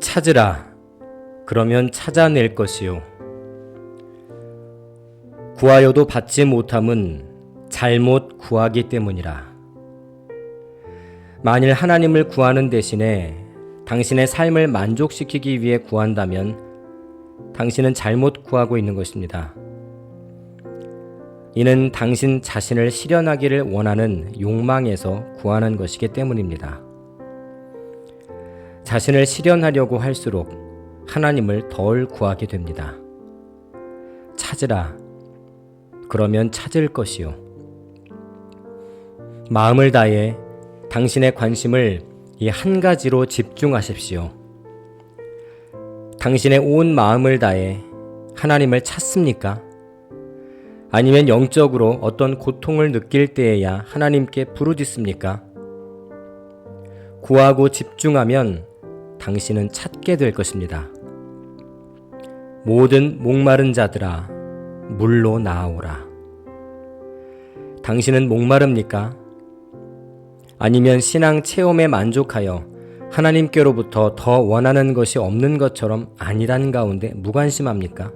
찾으라. 그러면 찾아낼 것이요. 구하여도 받지 못함은 잘못 구하기 때문이라. 만일 하나님을 구하는 대신에 당신의 삶을 만족시키기 위해 구한다면 당신은 잘못 구하고 있는 것입니다. 이는 당신 자신을 실현하기를 원하는 욕망에서 구하는 것이기 때문입니다. 자신을 실현하려고 할수록 하나님을 덜 구하게 됩니다. 찾으라. 그러면 찾을 것이요. 마음을 다해 당신의 관심을 이 한 가지로 집중하십시오. 당신의 온 마음을 다해 하나님을 찾습니까? 아니면 영적으로 어떤 고통을 느낄 때에야 하나님께 부르짖습니까? 구하고 집중하면 당신은 찾게 될 것입니다. 모든 목마른 자들아, 물로 나아오라. 당신은 목마릅니까? 아니면 신앙 체험에 만족하여 하나님께로부터 더 원하는 것이 없는 것처럼 아니란 가운데 무관심합니까?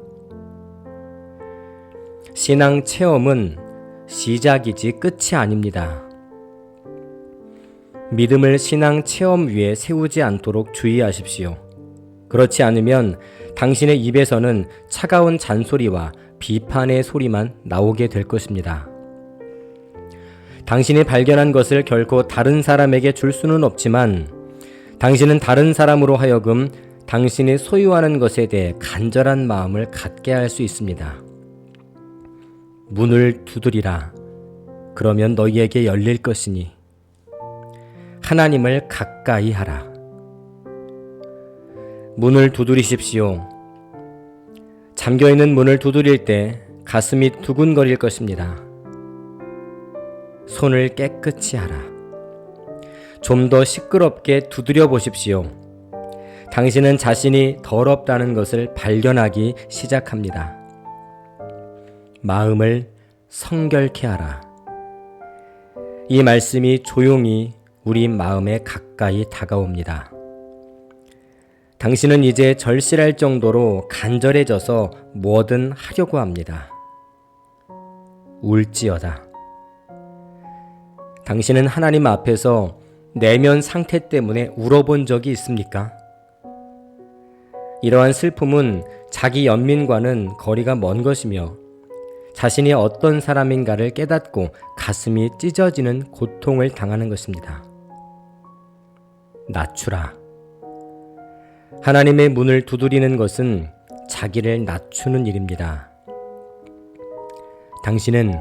신앙 체험은 시작이지 끝이 아닙니다. 믿음을 신앙 체험 위에 세우지 않도록 주의하십시오. 그렇지 않으면 당신의 입에서는 차가운 잔소리와 비판의 소리만 나오게 될 것입니다. 당신이 발견한 것을 결코 다른 사람에게 줄 수는 없지만 당신은 다른 사람으로 하여금 당신이 소유하는 것에 대해 간절한 마음을 갖게 할 수 있습니다. 문을 두드리라. 그러면 너희에게 열릴 것이니 하나님을 가까이 하라. 문을 두드리십시오. 잠겨 있는 문을 두드릴 때 가슴이 두근거릴 것입니다. 손을 깨끗이 하라. 좀 더 시끄럽게 두드려 보십시오. 당신은 자신이 더럽다는 것을 발견하기 시작합니다. 마음을 성결케 하라. 이 말씀이 조용히 우리 마음에 가까이 다가옵니다. 당신은 이제 절실할 정도로 간절해져서 뭐든 하려고 합니다. 울지어다. 당신은 하나님 앞에서 내면 상태 때문에 울어본 적이 있습니까? 이러한 슬픔은 자기 연민과는 거리가 먼 것이며 자신이 어떤 사람인가를 깨닫고 가슴이 찢어지는 고통을 당하는 것입니다. 낮추라. 하나님의 문을 두드리는 것은 자기를 낮추는 일입니다. 당신은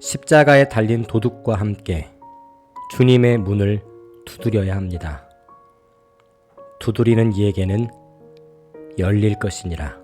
십자가에 달린 도둑과 함께 주님의 문을 두드려야 합니다. 두드리는 이에게는 열릴 것이니라.